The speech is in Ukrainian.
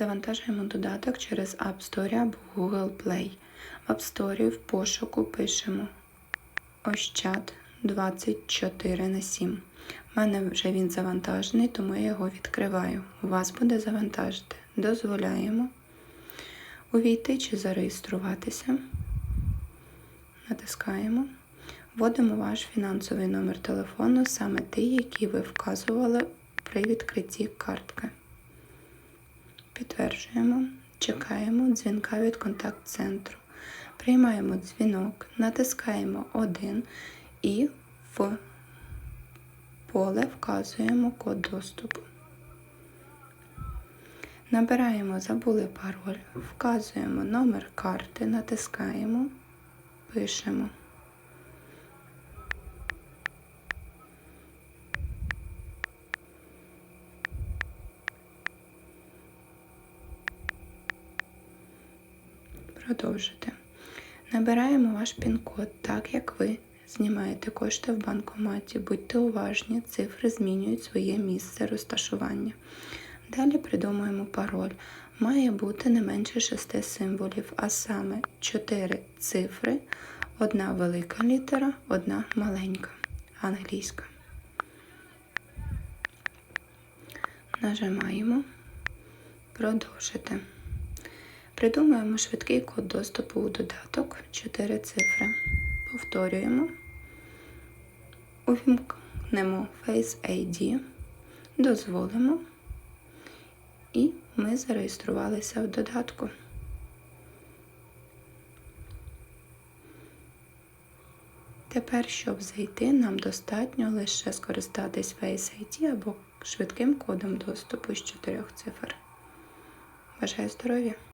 Завантажуємо додаток через App Store або Google Play. В App Store в пошуку пишемо Ощад 24 на 7. У мене вже він завантажений, тому я його відкриваю. У вас буде завантажити. Дозволяємо увійти чи зареєструватися. Натискаємо. Вводимо ваш фінансовий номер телефону, саме той, який ви вказували при відкритті картки. Підтверджуємо, чекаємо дзвінка від контакт-центру. Приймаємо дзвінок, натискаємо 1 і в поле вказуємо код доступу. Набираємо забули пароль, вказуємо номер карти, натискаємо, пишемо. Продовжити. Набираємо ваш пін-код так, як ви знімаєте кошти в банкоматі. Будьте уважні, цифри змінюють своє місце розташування. Далі придумуємо пароль. Має бути не менше 6 символів, а саме 4 цифри, одна велика літера, одна маленька, англійська. Нажимаємо продовжити. Придумуємо швидкий код доступу у додаток 4 цифри. Повторюємо. Увімкнемо Face ID, дозволимо, і ми зареєструвалися в додатку. Тепер, щоб зайти, нам достатньо лише скористатись Face ID або швидким кодом доступу з 4 цифр. Бажаю здоров'я!